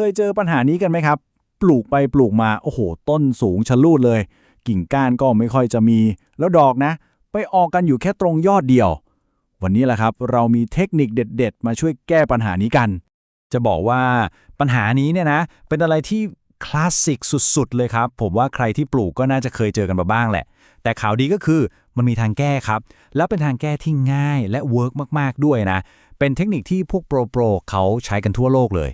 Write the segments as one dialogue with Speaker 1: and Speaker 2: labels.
Speaker 1: เคยเจอปัญหานี้กันไหมครับ ปลูกไปปลูกมาโอ้โห ต้นสูงชะลูดเลย กิ่งก้านก็ไม่ค่อยจะมี แล้วดอกนะ ไปออกกันอยู่แค่ตรงยอดเดียว วันนี้แหละครับ เรามีเทคนิคเด็ด ๆ มาช่วยแก้ปัญหานี้กัน จะบอกว่าปัญหานี้เนี่ยนะ เป็นอะไรที่คลาสสิกสุด ๆ เลยครับ ผมว่าใครที่ปลูกก็น่าจะเคยเจอกันมาบ้างแหละ แต่ข่าวดีก็คือมันมีทางแก้ครับ แล้วเป็นทางแก้ที่ง่ายและเวิร์กมาก ๆ ด้วยนะ เป็นเทคนิคที่พวกโปรโปรเขาใช้กันทั่วโลกเลย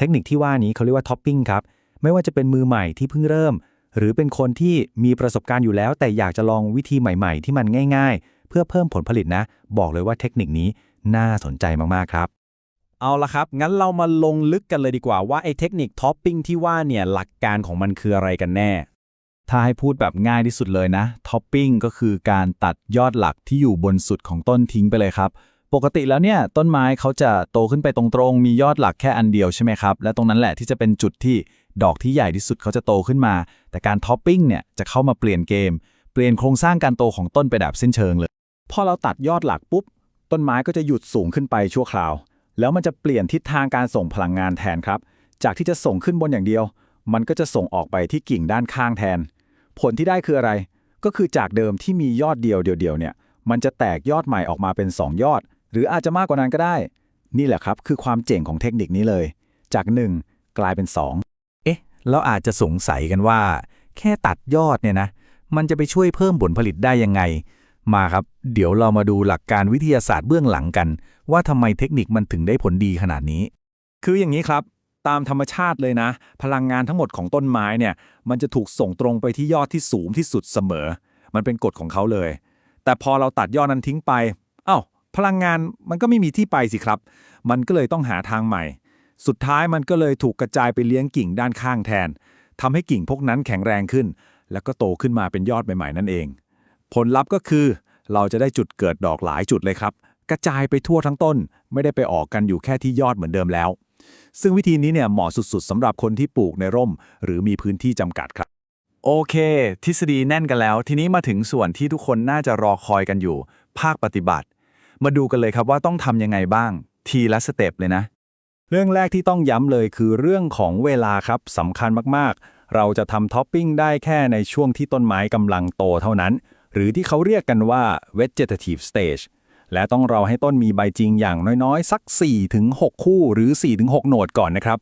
Speaker 1: เทคนิคที่ว่านี้เขาเรียกว่าท็อปปิ้งครับ ไม่ว่าจะเป็นมือใหม่ที่เพิ่งเริ่ม หรือเป็นคนที่มีประสบการณ์อยู่แล้ว แต่อยากจะลองวิธีใหม่ ๆ ที่มันง่าย ๆ เพื่อเพิ่มผลผลิตนะ บอกเลยว่าเทคนิคนี้น่าสนใจมากๆครับ เอาละครับ งั้นเรามาลงลึกกันเลยดีกว่าว่าไอ้เทคนิคท็อปปิ้งที่ว่าเนี่ยหลักการของมันคืออะไรกันแน่ ถ้าให้พูดแบบง่ายที่สุดเลยนะท็อปปิ้งก็คือการตัดยอดหลักที่อยู่บนสุดของต้นทิ้งไปเลยครับ ปกติแล้วเนี่ยต้นไม้เขาจะโตขึ้นไปตรงๆ มียอดหลักแค่อันเดียวใช่ไหมครับ และตรงนั้นแหละที่จะเป็นจุดที่ดอกที่ใหญ่ที่สุดเขาจะโตขึ้นมา แต่การท็อปปิ้งเนี่ยจะเข้ามาเปลี่ยนเกม เปลี่ยนโครงสร้างการโตของต้นไปแบบสิ้นเชิงเลย พอเราตัดยอดหลักปุ๊บ ต้นไม้ก็จะหยุดสูงขึ้นไปชั่วคราว แล้วมันจะเปลี่ยนทิศทางการส่งพลังงานแทนครับ จากที่จะส่งขึ้นบนอย่างเดียว มันก็จะส่งออกไปที่กิ่งด้านข้างแทน ผลที่ได้คืออะไร ก็คือจากเดิมที่มียอดเดียวเดียวเนี่ย มันจะแตกยอดใหม่ออกมาเป็น 2 ยอด หรืออาจจะมากกว่านั้นก็ได้ นี่แหละครับคือความเจ๋งของเทคนิคนี้เลย จาก 1 กลายเป็น 2 เอ๊ะแล้วอาจจะสงสัยกันว่า แค่ตัดยอดเนี่ยนะ มันจะไปช่วยเพิ่มผลผลิตได้ยังไง มาครับ เดี๋ยวเรามาดูหลักการวิทยาศาสตร์เบื้องหลังกัน ว่าทำไมเทคนิคมันถึงได้ผลดีขนาดนี้ คืออย่างนี้ครับตามธรรมชาติเลยนะ พลังงานทั้งหมดของต้นไม้เนี่ย มันจะถูกส่งตรงไปที่ยอดที่สูงที่สุดเสมอ มันเป็นกฎของเขาเลย แต่พอเราตัดยอดนั้นทิ้งไปอ้าว พลังงานมันก็ไม่มีที่ไปสิครับ มันก็เลยต้องหาทางใหม่ สุดท้ายมันก็เลยถูกกระจายไปเลี้ยงกิ่งด้านข้างแทนทำให้กิ่งพวกนั้นแข็งแรงขึ้น แล้วก็โตขึ้นมาเป็นยอดใหม่ๆนั่นเอง ผลลัพธ์ก็คือ เราจะได้จุดเกิดดอกหลายจุดเลยครับ กระจายไปทั่วทั้งต้น ไม่ได้ไปออกกันอยู่แค่ที่ยอดเหมือนเดิมแล้ว ซึ่งวิธีนี้เนี่ยเหมาะสุดๆสำหรับคนที่ปลูกในร่ม หรือมีพื้นที่จำกัดครับโอเค ทฤษฎีแน่นกันแล้ว ทีนี้มาถึงส่วนที่ทุกคนน่าจะรอคอยกันอยู่ ภาคปฏิบัติ มาดูกันเลยครับว่าต้องทำยังไงบ้าง ทีละสเต็ปเลยนะ เรื่องแรกที่ต้องย้ำเลยคือเรื่องของเวลาครับสำคัญมากๆ เราจะทำท็อปปิ้งได้แค่ในช่วงที่ต้นไม้กำลังโตเท่านั้น หรือที่เขาเรียกกันว่า vegetative stage และต้องรอให้ต้นมีใบจริงอย่างน้อยๆ สัก 4-6 คู่หรือ 4-6 โหนดก่อนนะครับ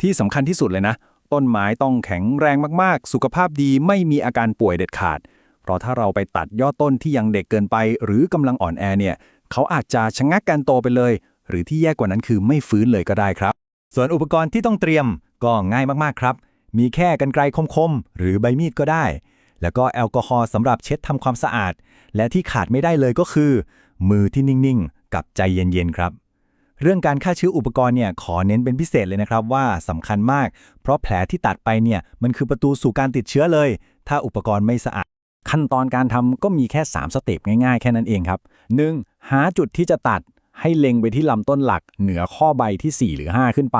Speaker 1: ที่สำคัญที่สุดเลยนะ ต้นไม้ต้องแข็งแรงมากๆ สุขภาพดีไม่มีอาการป่วยเด็ดขาด เพราะถ้าเราไปตัดยอดต้นที่ยังเด็กเกินไป หรือกำลังอ่อนแอเนี่ย เขาอาจจะชะงักการโตไปเลย หรือที่แย่กว่านั้นคือไม่ฟื้นเลยก็ได้ครับ ส่วนอุปกรณ์ที่ต้องเตรียมก็ง่ายมากๆครับ มีแค่กรรไกรคมๆ หรือใบมีดก็ได้ แล้วก็แอลกอฮอล์สำหรับเช็ดทำความสะอาด และที่ขาดไม่ได้เลยก็คือ มือที่นิ่งๆ กับใจเย็นๆครับเรื่องการฆ่าเชื้ออุปกรณ์เนี่ยขอเน้นเป็นพิเศษเลยนะครับว่าสำคัญมาก เพราะแผลที่ตัดไปเนี่ยมันคือประตูสู่การติดเชื้อเลย ถ้าอุปกรณ์ไม่สะอาด ขั้นตอนการทำก็มีแค่ 3 สเต็ปง่ายๆ แค่นั้นเองครับ 1. หาจุดที่จะตัดให้เล็งไปที่ลำต้นหลักเหนือข้อใบที่ 4 หรือ 5 ขึ้นไป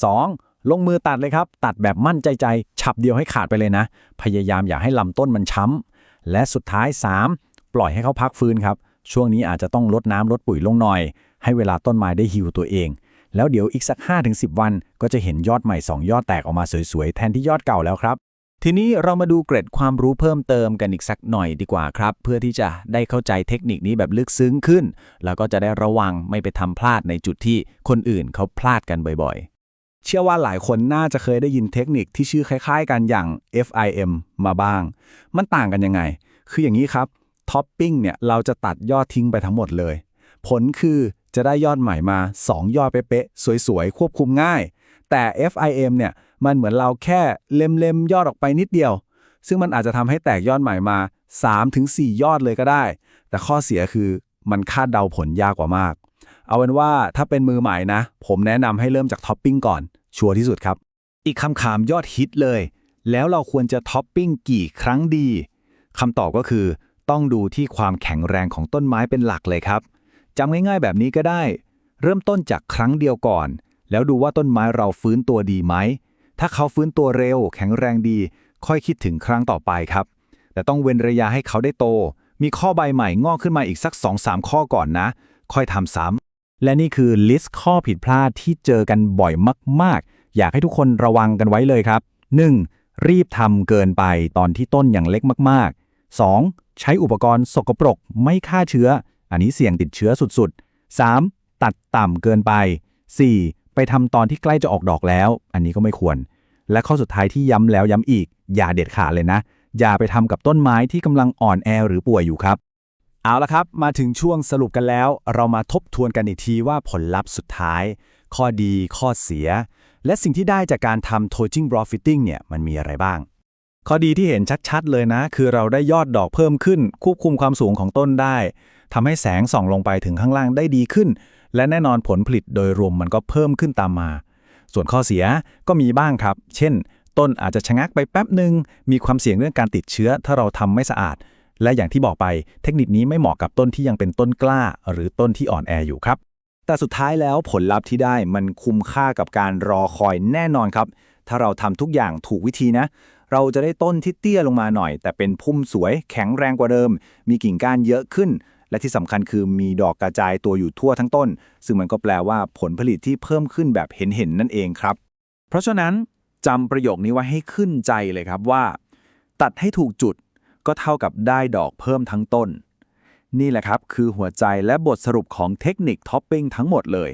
Speaker 1: 2. ลงมือตัดเลยครับ ตัดแบบมั่นใจใจ ฉับเดียวให้ขาดไปเลยนะ พยายามอย่าให้ลำต้นมันช้ำ และสุดท้าย 3. ปล่อยให้เขาพักฟื้นครับ ช่วงนี้อาจจะต้องลดน้ำลดปุ๋ยลงหน่อย ให้เวลาต้นไม้ได้ฮิวตัวเอง แล้วเดี๋ยวอีกสัก 5-10 วัน ก็จะเห็นยอดใหม่ 2 ยอดแตกออกมาสวยๆ แทนที่ยอดเก่าแล้วครับ ทีนี้เรามาดูเกร็ดความรู้เพิ่มเติมกันอีกสักหน่อยดีกว่าครับ เพื่อที่จะได้เข้าใจเทคนิคนี้แบบลึกซึ้งขึ้น แล้วก็จะได้ระวังไม่ไปทำพลาดในจุดที่คนอื่นเขาพลาดกันบ่อยๆ เชื่อว่าหลายคนน่าจะเคยได้ยินเทคนิคที่ชื่อคล้ายๆ กันอย่าง FIM มาบ้าง มันต่างกันยังไง คืออย่างนี้ครับท็อปปิ้งเนี่ยเราจะตัดยอดทิ้งไปทั้งหมดเลย ผลคือจะได้ยอดใหม่มา 2 ยอดเป๊ะๆสวยๆควบคุมง่าย แต่ FIM เนี่ย มันเหมือนเราแค่เล็มๆยอดออกไปนิดเดียว ซึ่งมันอาจจะทำให้แตกยอดใหม่มา 3-4 ยอดเลยก็ได้ แต่ข้อเสียคือมันคาดเดาผลยากกว่ามาก เอาเป็นว่าถ้าเป็นมือใหม่นะ ผมแนะนำให้เริ่มจากท็อปปิ้งก่อน ชัวร์ที่สุดครับ อีกคำถามยอดฮิตเลย แล้วเราควรจะท็อปปิ้งกี่ครั้งดีคำตอบก็คือต้องดูที่ความแข็งแรงของต้นไม้เป็นหลักเลยครับจำง่ายๆแบบนี้ก็ได้ เริ่มต้นจากครั้งเดียวก่อน แล้วดูว่าต้นไม้เราฟื้นตัวดีไหม ถ้าเขาฟื้นตัวเร็ว แข็งแรงดี ค่อยคิดถึงครั้งต่อไปครับ แต่ต้องเว้นระยะให้เขาได้โต มีข้อใบใหม่งอกขึ้นมาอีกสัก 2-3 ข้อก่อนนะ ค่อยทำซ้ำและนี่คือลิสต์ข้อผิดพลาดที่เจอกันบ่อยมาก ๆ อยากให้ทุกคนระวังกันไว้เลยครับ 1. รีบทำเกินไปตอนที่ต้นอย่างเล็กมาก ๆ 2. ใช้อุปกรณ์สกปรกไม่ฆ่าเชื้อ อันนี้เสี่ยงติดเชื้อสุด ๆ 3. ตัดต่ำเกินไป 4. ไปทำตอนที่ใกล้จะออกดอกแล้ว อันนี้ก็ไม่ควร และข้อสุดท้ายที่ย้ำแล้วย้ำอีก อย่าเด็ดขาดเลยนะ อย่าไปทำกับต้นไม้ที่กำลังอ่อนแอหรือป่วยอยู่ครับ เอาละครับ มาถึงช่วงสรุปกันแล้ว เรามาทบทวนกันอีกทีว่าผลลัพธ์สุดท้าย ข้อดีข้อเสีย และสิ่งที่ได้จากการทำ Touching b r o f i t t i n g เนี่ยมันมีอะไรบ้างข้อดีที่เห็นชัดๆ เลยนะ คือเราได้ยอดดอกเพิ่มขึ้น ควบคุมความสูงของต้นได้ทำให้แสงส่องลงไปถึงข้างล่างได้ดีขึ้น และแน่นอนผลผลิตโดยรวมมันก็เพิ่มขึ้นตามมา ส่วนข้อเสียก็มีบ้างครับ เช่น ต้นอาจจะชะงักไปแป๊บหนึ่งมีความเสี่ยงเรื่องการติดเชื้อถ้าเราทำไม่สะอาด และอย่างที่บอกไป เทคนิคนี้ไม่เหมาะกับต้นที่ยังเป็นต้นกล้า หรือต้นที่อ่อนแออยู่ครับ แต่สุดท้ายแล้วผลลัพธ์ที่ได้มันคุ้มค่ากับการรอคอยแน่นอนครับ ถ้าเราทำทุกอย่างถูกวิธีนะเราจะได้ต้นที่เตี้ยลงมาหน่อย แต่เป็นพุ่มสวยแข็งแรงกว่าเดิม มีกิ่งก้านเยอะขึ้น และที่สำคัญคือมีดอกกระจายตัวอยู่ทั่วทั้งต้น ซึ่งมันก็แปลว่าผลผลิตที่เพิ่มขึ้นแบบเห็นๆนั่นเองครับ เพราะฉะนั้นจำประโยคนี้ไว้ให้ขึ้นใจเลยครับว่า ตัดให้ถูกจุดก็เท่ากับได้ดอกเพิ่มทั้งต้น นี่แหละครับคือหัวใจและบทสรุปของเทคนิคท็อปปิ้งทั้งหมดเลย